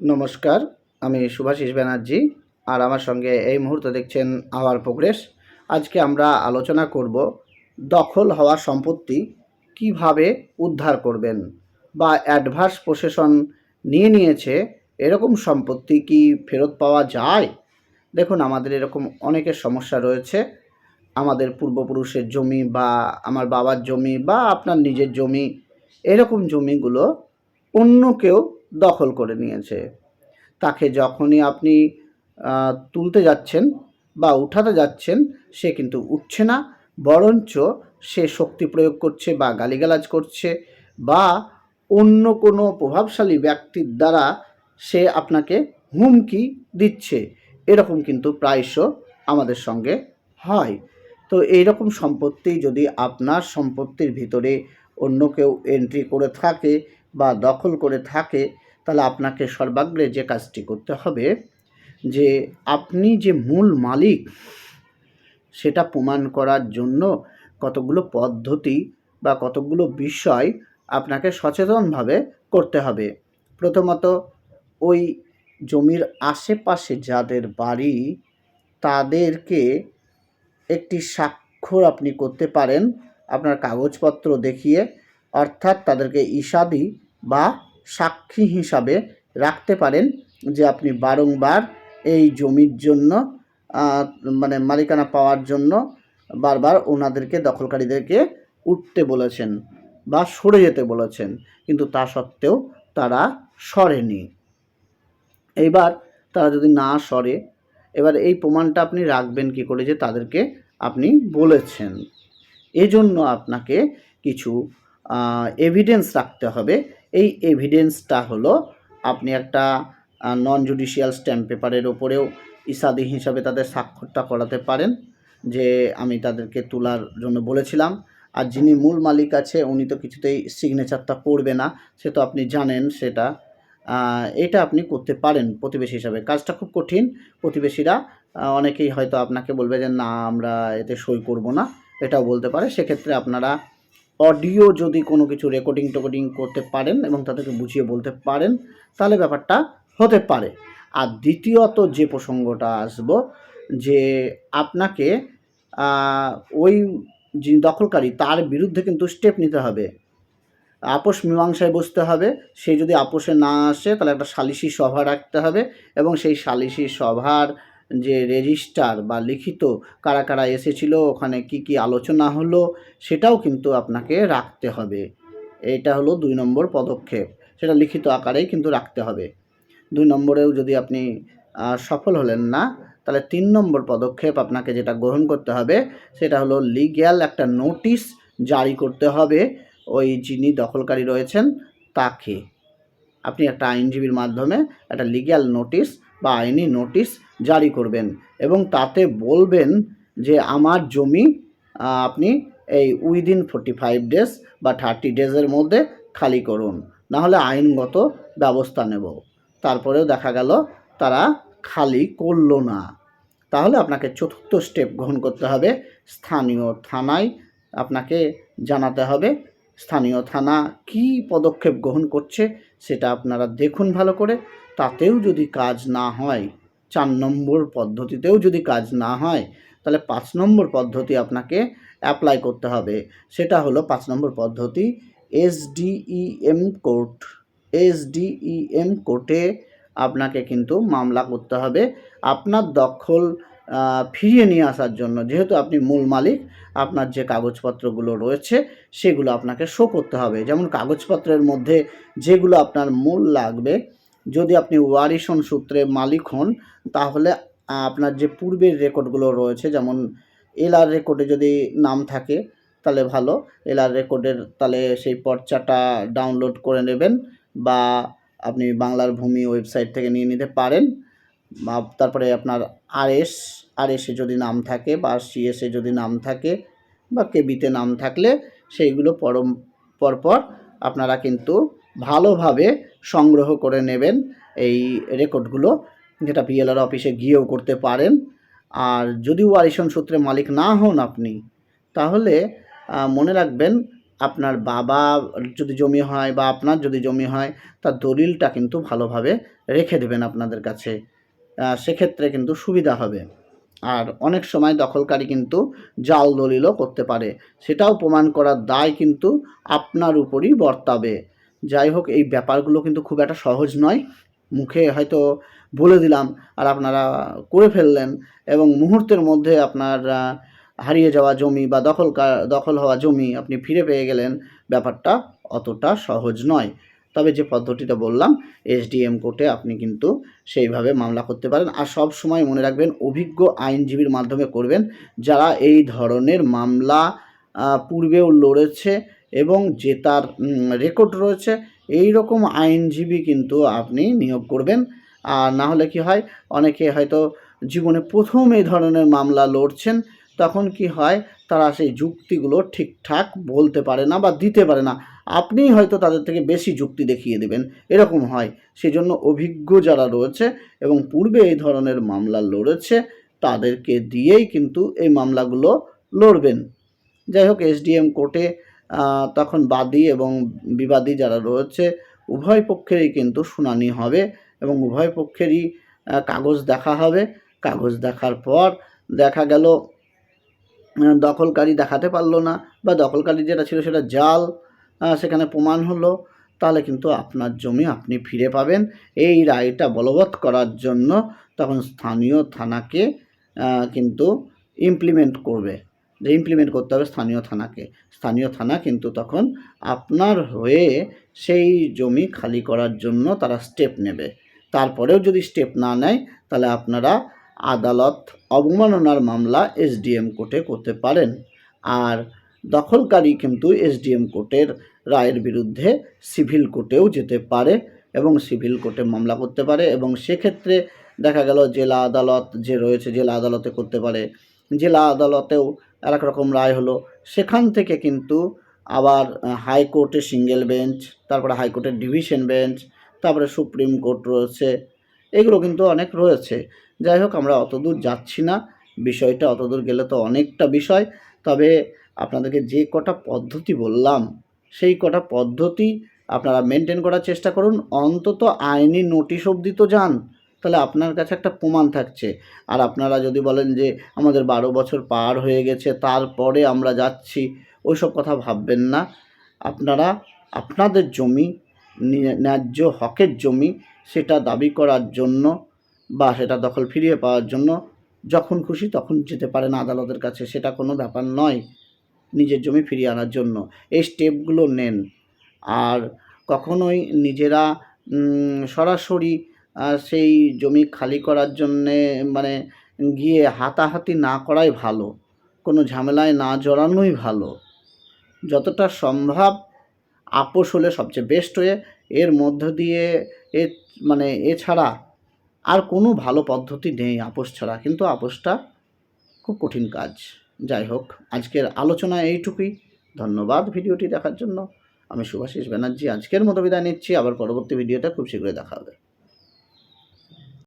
নমস্কার, আমি সুভাষিস ব্যানার্জি, আর আমার সঙ্গে এই মুহূর্তে দেখছেন আওয়ার প্রোগ্রেস। আজকে আমরা আলোচনা করব দখল হওয়া সম্পত্তি কীভাবে উদ্ধার করবেন বা অ্যাডভার্স প্রসেশন নিয়ে নিয়েছে এরকম সম্পত্তি কি ফেরত পাওয়া যায়? দেখুন, আমাদের এরকম অনেকের সমস্যা রয়েছে। আমাদের পূর্বপুরুষের জমি বা আমার বাবার জমি বা আপনার নিজের জমি, এরকম জমিগুলো অন্য কেউ দখল করে নিয়েছে। তাকে যখনই আপনি তুলতে যাচ্ছেন বা উঠাতে যাচ্ছেন, সে কিন্তু উঠছে না, বরঞ্চ সে শক্তি প্রয়োগ করছে বা গালিগালাজ করছে বা অন্য কোনো প্রভাবশালী ব্যক্তির দ্বারা সে আপনাকে হুমকি দিচ্ছে। এরকম কিন্তু প্রায়শ আমাদের সঙ্গে হয়। তো এইরকম সম্পত্তি যদি আপনার সম্পত্তির ভিতরে অন্য কেউ এন্ট্রি করে থাকে বা দখল করে থাকে, তাহলে আপনাকে সর্বাগ্রে যে কাজটি করতে হবে, যে আপনি যে মূল মালিক, সেটা প্রমাণ করার জন্য কতগুলো পদ্ধতি বা কতগুলো বিষয় আপনাকে সচেতনভাবে করতে হবে। প্রথমত, ওই জমির আশেপাশে যাদের বাড়ি, তাদেরকে একটি স্বাক্ষর আপনি করতে পারেন। আপনার কাগজপত্র দেখিয়ে অর্থাৎ তাদেরকে ইসাদি বা সাক্ষী হিসাবে রাখতে পারেন যে আপনি বারংবার এই জমির জন্য মানে মালিকানা পাওয়ার জন্য বারবার ওনাদেরকে, দখলকারীদেরকে উঠতে বলেছেন বা সরে যেতে বলেছেন। কিন্তু তা সত্ত্বেও তারা সরেনি। এইবার তারা যদি না সরে, এবার এই প্রমাণটা আপনি রাখবেন কি করে যে তাদেরকে আপনি বলেছেন। এজন্য আপনাকে কিছু এভিডেন্স রাখতে হবে। এই এভিডেন্সটা হলো আপনি একটা নন জুডিশিয়াল স্ট্যাম্প পেপারের ওপরেও ইসাদি হিসাবে তাদের স্বাক্ষরটা করাতে পারেন, যে আমি তাদেরকে তোলার জন্য বলেছিলাম। আর যিনি মূল মালিক আছে, উনি তো কিছুতেই সিগনেচারটা করবে না, সে তো আপনি জানেন সেটা। এটা আপনি করতে পারেন প্রতিবেশী হিসাবে। কাজটা খুব কঠিন। প্রতিবেশীরা অনেকেই হয়তো আপনাকে বলবে যে, না, আমরা এতে সই করব না। এটাও বলতে পারে। সেক্ষেত্রে আপনারা অডিও যদি কোনো কিছু রেকর্ডিং টেকর্ডিং করতে পারেন এবং তাদেরকে বুঝিয়ে বলতে পারেন, তাহলে ব্যাপারটা হতে পারে। আর দ্বিতীয়ত যে প্রসঙ্গটা আসব, যে আপনাকে ওই যে দখলকারী, তার বিরুদ্ধে কিন্তু স্টেপ নিতে হবে। আপোষ মীমাংসায় বসতে হবে। সে যদি আপোষে না আসে, তাহলে একটা সালিশি সভা রাখতে হবে এবং সেই সালিশি সভার যে রেজিস্টার বা লিখিত কারা কারা এসেছিল, ওখানে কি কি আলোচনা হলো, সেটাও কিন্তু আপনাকে রাখতে হবে। এটা হলো দুই নম্বর পদক্ষেপ। সেটা লিখিত আকারেই কিন্তু রাখতে হবে। দুই নম্বরেও যদি আপনি সফল হলেন না, তাহলে তিন নম্বর পদক্ষেপ আপনাকে যেটা গ্রহণ করতে হবে, সেটা হলো লিগ্যাল একটা নোটিশ জারি করতে হবে। ওই যিনি দখলকারী রয়েছেন, তাকে। আপনি একটা আইনজীবীর মাধ্যমে একটা লিগ্যাল নোটিশ বা আইনি নোটিশ জারি করবেন এবং তাতে বলবেন যে আমার জমি আপনি এই উইদিন ফোর্টি ফাইভ ডেজ বা থার্টি ডেজের মধ্যে খালি করুন। নাহলে আইনগত ব্যবস্থা নেব। তারপরেও দেখা গেল তারা খালি করল না। তাহলে আপনাকে চতুর্থ স্টেপ গ্রহণ করতে হবে। স্থানীয় থানায় আপনাকে জানাতে হবে। স্থানীয় থানা কী পদক্ষেপ গ্রহণ করছে সেটা আপনারা দেখুন ভালো করে। তাতেও যদি কাজ না হয়, চার নম্বর পদ্ধতিতেও যদি কাজ না হয়, তাহলে পাঁচ নম্বর পদ্ধতি আপনাকে অ্যাপ্লাই করতে হবে। সেটা হলো পাঁচ নম্বর পদ্ধতি এসডিইএম কোর্ট এসডিইএম কোর্টে আপনাকে কিন্তু মামলা করতে হবে। আপনার দখল ফিরিয়ে নিয়ে আসার জন্য, যেহেতু আপনি মূল মালিক, আপনার যে কাগজপত্রগুলো রয়েছে, সেগুলো আপনাকে শো করতে হবে। যেমন কাগজপত্রের মধ্যে যেগুলো আপনার মূল লাগবে, যদি আপনি ওয়ারিশন সূত্রে মালিক হন, তাহলে আপনার যে পূর্বের রেকর্ডগুলো রয়েছে, যেমন এলআর রেকর্ডে যদি নাম থাকে, তাহলে ভালো। এলআর রেকর্ডের তাহলে সেই পর্চাটা ডাউনলোড করে নেবেন বা আপনি বাংলার ভূমি ওয়েবসাইট থেকে নিয়ে নিতে পারেন। তারপরে আপনার আরএস আরএসে যদি নাম থাকে বা সি সিএসে যদি নাম থাকে বা কেবিতে নাম থাকলে সেইগুলো পরম, পরপর আপনারা কিন্তু ভালোভাবে সংগ্রহ করে নেবেন এই রেকর্ডগুলো, যেটা পিএলআর অফিসে গিয়েও করতে পারেন। আর যদি ওয়ারিশন সূত্রে মালিক না হন আপনি, তাহলে মনে রাখবেন আপনার বাবা যদি জমি হয় বা আপনার যদি জমি হয়, তার দলিলটা কিন্তু ভালোভাবে রেখে দেবেন আপনাদের কাছে। সেক্ষেত্রে কিন্তু সুবিধা হবে। আর অনেক সময় দখলকারী কিন্তু জাল দলিলও করতে পারে। সেটাও প্রমাণ করার দায় কিন্তু আপনার উপরই বর্তাবে। যাই হোক, এই ব্যাপারগুলো কিন্তু খুব একটা সহজ নয়। মুখে হয়তো বলে দিলাম আর আপনারা করে ফেললেন এবং মুহূর্তের মধ্যে আপনার হারিয়ে যাওয়া জমি বা দখল দখল হওয়া জমি আপনি ফিরে পেয়ে গেলেন। ব্যাপারটা অতটা সহজ নয়। তবে যে পদ্ধতিটা বললাম, এসডিএম কোর্টে আপনি কিন্তু সেইভাবে মামলা করতে পারেন। আর সব সময় মনে রাখবেন, অভিজ্ঞ আইনজীবীর মাধ্যমে করবেন, যারা এই ধরনের মামলা পূর্বেও লড়েছে এবং জেতার রেকর্ড রয়েছে এই রকম আইনজীবী কিন্তু আপনি নিয়োগ করবেন। আর না হলে কি হয়, অনেকে হয়তো জীবনে প্রথম এই ধরনের মামলা লড়ছেন, তখন কি হয়, তারা সেই যুক্তিগুলো ঠিকঠাক বলতে পারে না বা দিতে পারে না। আপনিই হয়তো তাদের থেকে বেশি যুক্তি দেখিয়ে দেবেন। এরকম হয়। সেজন্য অভিজ্ঞ যারা রয়েছে এবং পূর্বে এই ধরনের মামলা লড়েছে, তাদেরকে দিয়েই কিন্তু এই মামলাগুলো লড়বেন। যাই হোক, এসডিএম কোর্টে তখন বাদী এবং বিবাদী যারা রয়েছে, উভয় পক্ষেরই কিন্তু শুনানি হবে এবং উভয় পক্ষেরই কাগজ দেখা হবে। কাগজ দেখার পর দেখা গেল দখলকারী দেখাতে পারল না বা দখলকারী যেটা ছিল সেটা জাল সেখানে প্রমাণ হলো, তাহলে কিন্তু আপনার জমি আপনি ফিরে পাবেন। এই রায়টা বলবৎ করার জন্য তখন স্থানীয় থানাকে কিন্তু ইমপ্লিমেন্ট করবে। যে ইমপ্লিমেন্ট করতে হবে স্থানীয় থানাকে। স্থানীয় থানা কিন্তু তখন আপনার হয়ে সেই জমি খালি করার জন্য তারা স্টেপ নেবে। তারপরেও যদি স্টেপ না নেয়, তাহলে আপনারা আদালত অবমাননার মামলা এসডিএম কোর্টে করতে পারেন। আর দখলকারী কিন্তু এসডিএম কোর্টের রায়ের বিরুদ্ধে সিভিল কোর্টেও যেতে পারে এবং সিভিল কোর্টে মামলা করতে পারে এবং সেক্ষেত্রে দেখা গেল জেলা আদালত যে রয়েছে, জেলা আদালতে করতে পারে। জেলা আদালতেও এক রকম রায় হলো, সেখান থেকে কিন্তু আবার হাইকোর্টে সিঙ্গেল বেঞ্চ, তারপরে হাইকোর্টের ডিভিশন বেঞ্চ, তারপরে সুপ্রিম কোর্ট রয়েছে, এগুলো কিন্তু অনেক রয়েছে। যাই হোক, আমরা অতদূর যাচ্ছি না, বিষয়টা অতদূর গেলে তো অনেকটা বিষয়, তবে আপনাদেরকে যে কটা পদ্ধতি বললাম, সেই কটা পদ্ধতি আপনারা মেনটেন করার চেষ্টা করুন। অন্তত আইনি নোটিশ অবধি তো যান, তাহলে আপনার কাছে একটা প্রমাণ থাকছে। আর আপনারা যদি বলেন যে আমাদের বারো বছর পার হয়ে গেছে, তারপরে আমরা যাচ্ছি, ওইসব কথা ভাববেন না। আপনারা আপনাদের জমি ন্যায্য হকের জমি, সেটা দাবি করার জন্য বা সেটা দখল ফিরিয়ে পাওয়ার জন্য যখন খুশি তখন যেতে পারেন আদালতের কাছে। সেটা কোনো ব্যাপার নয়। নিজের জমি ফিরিয়ে আনার জন্য। এই স্টেপগুলো নেন। আর কখনোই নিজেরা সরাসরি সেই জমি খালি করার জন্যে মানে গিয়ে হাতাহাতি না করাই ভালো। কোনো ঝামেলায় না জড়ানোই ভালো। যতটা সম্ভব আপোষ হলে সবচেয়ে বেস্ট হয়ে এর মধ্য দিয়ে এ মানে এছাড়া আর কোনো ভালো পদ্ধতি নেই আপোষ ছাড়া। কিন্তু আপোষটা খুব কঠিন কাজ। যাই হোক, আজকের আলোচনা এইটুকুই। ধন্যবাদ ভিডিওটি দেখার জন্য। আমি সুভাষিস ব্যানার্জি, আজকের মতো বিদায় নিচ্ছি। আবার পরবর্তী ভিডিওটা খুব শীঘ্রই দেখা হবে।